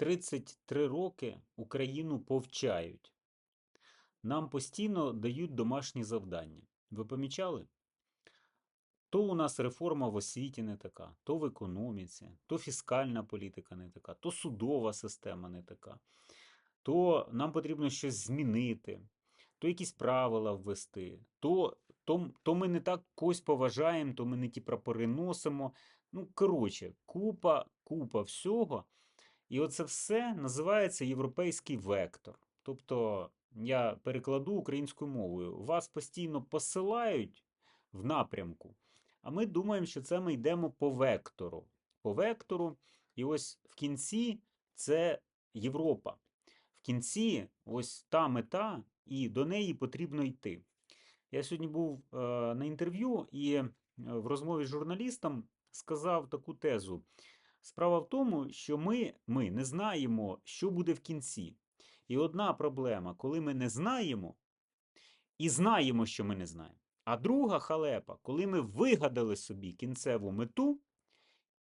33 роки Україну повчають. Нам постійно дають домашні завдання. Ви помічали? То у нас реформа в освіті не така, то в економіці, то фіскальна політика не така, то судова система не така, то нам потрібно щось змінити, то якісь правила ввести, то, то, то ми не так когось поважаємо, то ми не ті прапори носимо. Ну, коротше, купа, купа всього. І оце все називається європейський вектор. Тобто, я перекладу українською мовою, вас постійно посилають в напрямку, а ми думаємо, що це ми йдемо по вектору. По вектору, і ось в кінці це Європа. В кінці ось та мета, і до неї потрібно йти. Я сьогодні був е, на інтерв'ю і е, в розмові з журналістом сказав таку тезу. Справа в тому, що ми, ми не знаємо, що буде в кінці. І одна проблема, коли ми не знаємо, і знаємо, що ми не знаємо. А друга халепа, коли ми вигадали собі кінцеву мету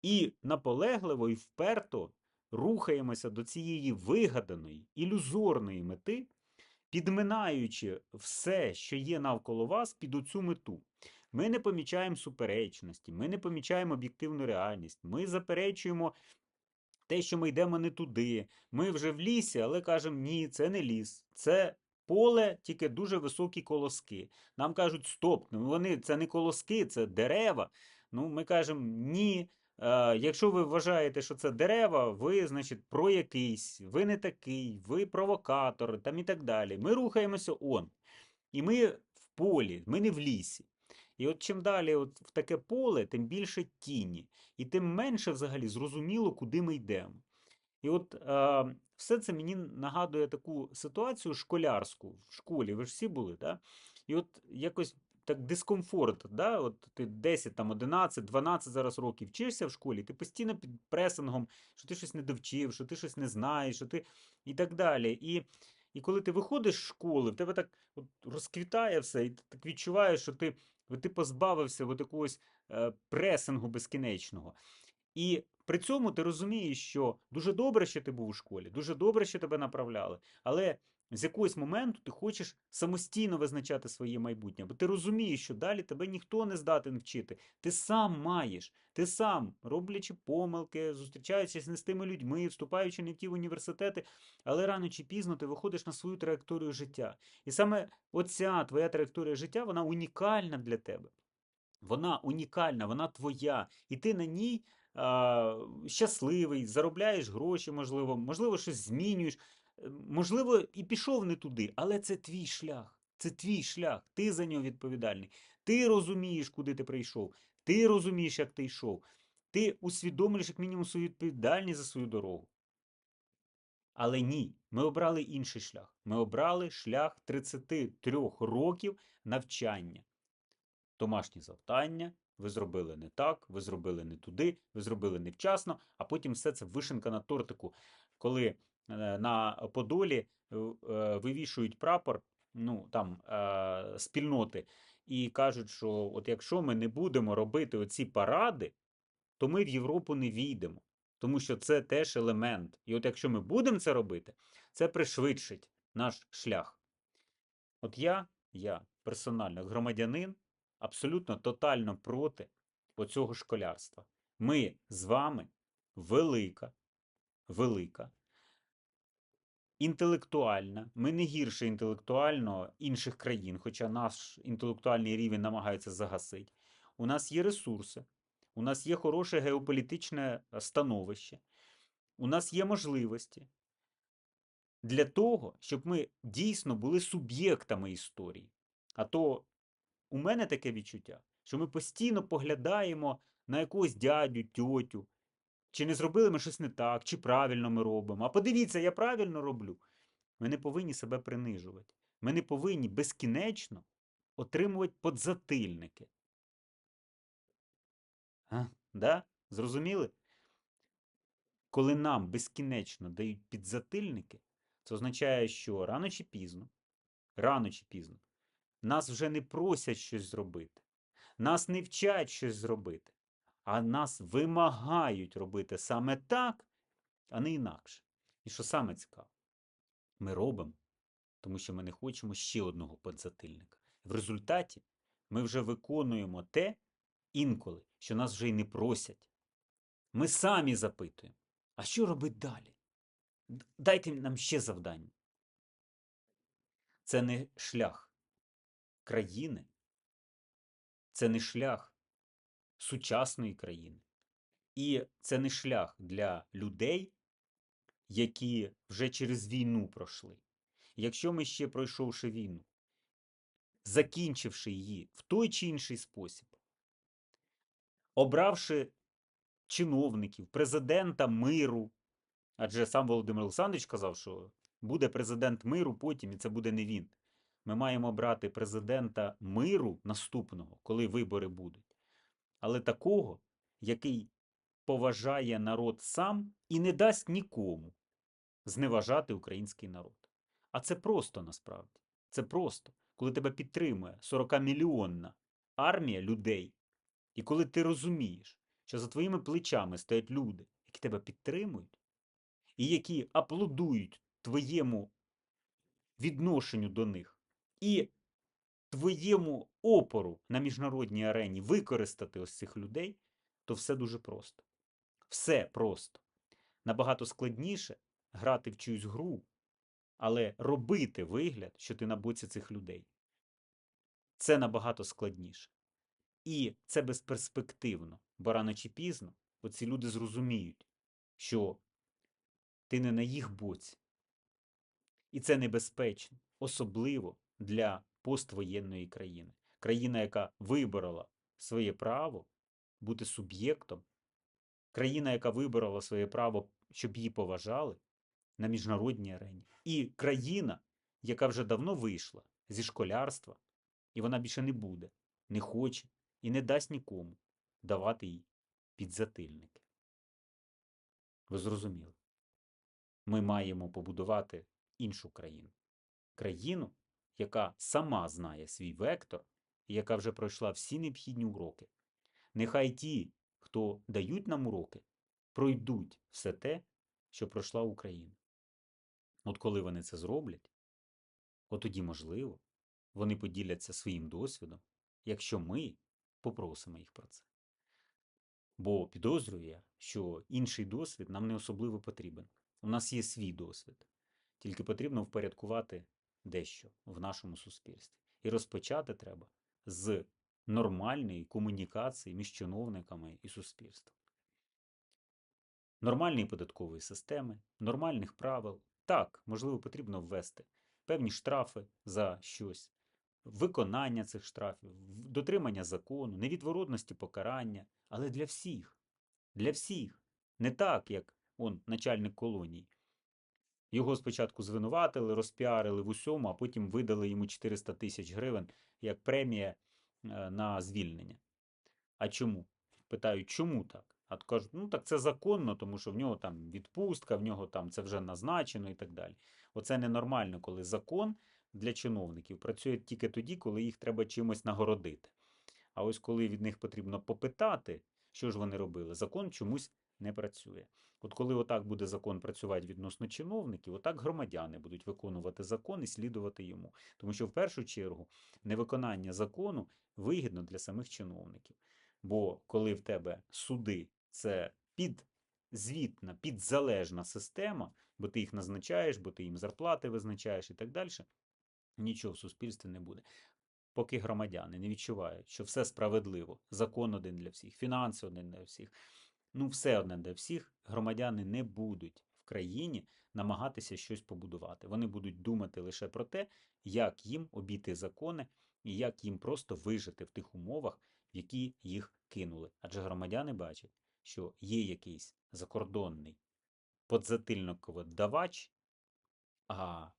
і наполегливо і вперто рухаємося до цієї вигаданої, ілюзорної мети, підминаючи все, що є навколо вас, під оцю мету. Ми не помічаємо суперечності, ми не помічаємо об'єктивну реальність, ми заперечуємо те, що ми йдемо не туди. Ми вже в лісі, але кажемо, ні, це не ліс, це поле, тільки дуже високі колоски. Нам кажуть, стоп, ну вони це не колоски, це дерева. Ну, ми кажемо, ні. Е, якщо ви вважаєте, що це дерева, ви, значить, про якийсь, ви не такий, ви провокатор там і так далі. Ми рухаємося он. І ми в полі, ми не в лісі. І от чим далі от в таке поле, тим більше тіні, і тим менше взагалі зрозуміло, куди ми йдемо. І от е, все це мені нагадує таку ситуацію школярську в школі. Ви ж всі були, да? І от якось так дискомфорт, да? от ти 10, там, 11, 12 зараз років вчишся в школі, ти постійно під пресингом, що ти щось не довчив, що ти щось не знаєш, що ти і так далі. І, і коли ти виходиш з школи, в тебе так от розквітає все, і ти так відчуваєш, що ти, ти позбавився от якогось е, пресингу безкінечного. І при цьому ти розумієш, що дуже добре, що ти був у школі, дуже добре, що тебе направляли, але з якогось моменту ти хочеш самостійно визначати своє майбутнє, бо ти розумієш, що далі тебе ніхто не здатен вчити. Ти сам маєш, ти сам, роблячи помилки, зустрічаючись не з тими людьми, вступаючи не в ті університети, але рано чи пізно ти виходиш на свою траєкторію життя. І саме оця твоя траєкторія життя, вона унікальна для тебе. Вона унікальна, вона твоя, і ти на ній щасливий, заробляєш гроші, можливо, можливо, щось змінюєш. Е, Можливо, і пішов не туди, але це твій шлях. Це твій шлях. Ти за нього відповідальний. Ти розумієш, куди ти прийшов. Ти розумієш, як ти йшов. Ти усвідомлюєш, як мінімум, свою відповідальність за свою дорогу. Але ні, ми обрали інший шлях. Ми обрали шлях 33 років навчання. Домашні завдання, ви зробили не так, ви зробили не туди, ви зробили невчасно, а потім все це вишенка на тортику, коли е, на Подолі е, е, вивішують прапор ну, там, спільноти і кажуть, що от якщо ми не будемо робити оці паради, то ми в Європу не війдемо. Тому що це теж елемент. І от якщо ми будемо це робити, це пришвидшить наш шлях. От я, я персонально, громадянин, абсолютно тотально проти оцього школярства. Ми з вами велика, велика, інтелектуальна, ми не гірше інтелектуально інших країн, хоча наш інтелектуальний рівень намагається загасити. У нас є ресурси, у нас є хороше геополітичне е, становище, у нас є можливості для того, щоб ми дійсно були суб'єктами історії. А то у мене таке відчуття, що ми постійно поглядаємо на якогось дядю, тьотю, чи не зробили ми щось не так, чи правильно ми робимо. А подивіться, я правильно роблю. Ми не повинні себе принижувати. Ми не повинні безкінечно отримувати подзатильники. А? Да? Зрозуміли? Коли нам безкінечно дають підзатильники, це означає, що рано чи пізно, рано чи пізно, нас вже не просять щось зробити, нас не вчать щось зробити, а нас вимагають робити саме так, а не інакше. І що саме цікаво, ми робимо, тому що ми не хочемо ще одного подзатильника. В результаті ми вже виконуємо те інколи, що нас вже й не просять. Ми самі запитуємо, а що робити далі? Дайте нам ще завдання. Це не шлях країни, це не шлях сучасної країни. І це не шлях для людей, які вже через війну пройшли. Якщо ми ще пройшовши війну, закінчивши її в той чи інший спосіб, обравши чиновників, президента миру, адже сам Володимир Олександрович казав, що буде президент миру потім, і це буде не він. Ми маємо брати президента миру наступного, коли вибори будуть, але такого, який поважає народ сам і не дасть нікому зневажати український народ. А це просто насправді. Це просто, коли тебе підтримує 40-мільйонна армія людей, і коли ти розумієш, що за твоїми плечами стоять люди, які тебе підтримують, і які аплодують твоєму відношенню до них, і твоєму опору на міжнародній арені використати ось цих людей, то все дуже просто. Все просто. Набагато складніше грати в чиюсь гру, але робити вигляд, що ти на боці цих людей. Це набагато складніше. І це безперспективно, бо рано чи пізно оці люди зрозуміють, що ти не на їх боці. І це небезпечно, особливо для поствоєнної країни. Країна, яка виборола своє право бути суб'єктом, країна, яка виборола своє право, щоб її поважали на міжнародній арені, і країна, яка вже давно вийшла зі школярства, і вона більше не буде, не хоче і не дасть нікому давати їй підзатильники. Ви зрозуміли? Ми маємо побудувати іншу країну. Країну, яка сама знає свій вектор і яка вже пройшла всі необхідні уроки. Нехай ті, хто дають нам уроки, пройдуть все те, що пройшла Україна. От коли вони це зроблять, от тоді, можливо, вони поділяться своїм досвідом, якщо ми попросимо їх про це. Бо підозрюю я, що інший досвід нам не особливо потрібен. У нас є свій досвід, тільки потрібно впорядкувати дещо в нашому суспільстві. І розпочати треба з нормальної комунікації між чиновниками і суспільством. Нормальної податкової системи, нормальних правил. Так, можливо, потрібно ввести певні штрафи за щось, виконання цих штрафів, дотримання закону, невідворотності покарання, але для всіх. Для всіх. Не так, як он, начальник колонії. Його спочатку звинуватили, розпіарили в усьому, а потім видали йому 400 тисяч гривень як премія е, на звільнення. А чому? Питають, чому так? А кажуть, ну так це законно, тому що в нього там відпустка, в нього там це вже назначено і так далі. Оце ненормально, коли закон для чиновників працює тільки тоді, коли їх треба чимось нагородити. А ось коли від них потрібно попитати, що ж вони робили, закон чомусь не працює. От коли отак буде закон працювати відносно чиновників, отак громадяни будуть виконувати закон і слідувати йому. Тому що в першу чергу невиконання закону вигідно для самих чиновників. Бо коли в тебе суди це підзвітна, підзалежна система, бо ти їх назначаєш, бо ти їм зарплати визначаєш і так далі, нічого в суспільстві не буде. Поки громадяни не відчувають, що все справедливо, закон один для всіх, фінанси один для всіх, ну все одне для всіх, громадяни не будуть в країні намагатися щось побудувати. Вони будуть думати лише про те, як їм обійти закони і як їм просто вижити в тих умовах, в які їх кинули. Адже громадяни бачать, що є якийсь закордонний подзатильниководавач, а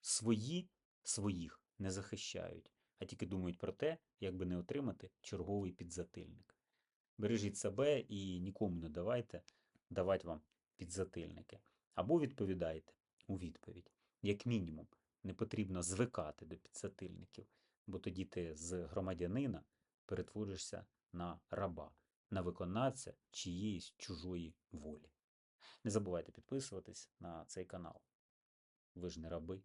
свої своїх не захищають, а тільки думають про те, як би не отримати черговий підзатильник. Бережіть себе і нікому не давайте давати вам підзатильники. Або відповідайте у відповідь. Як мінімум, не потрібно звикати до підзатильників, бо тоді ти з громадянина перетворишся на раба, на виконавця чиєїсь чужої волі. Не забувайте підписуватись на цей канал. Ви ж не раби.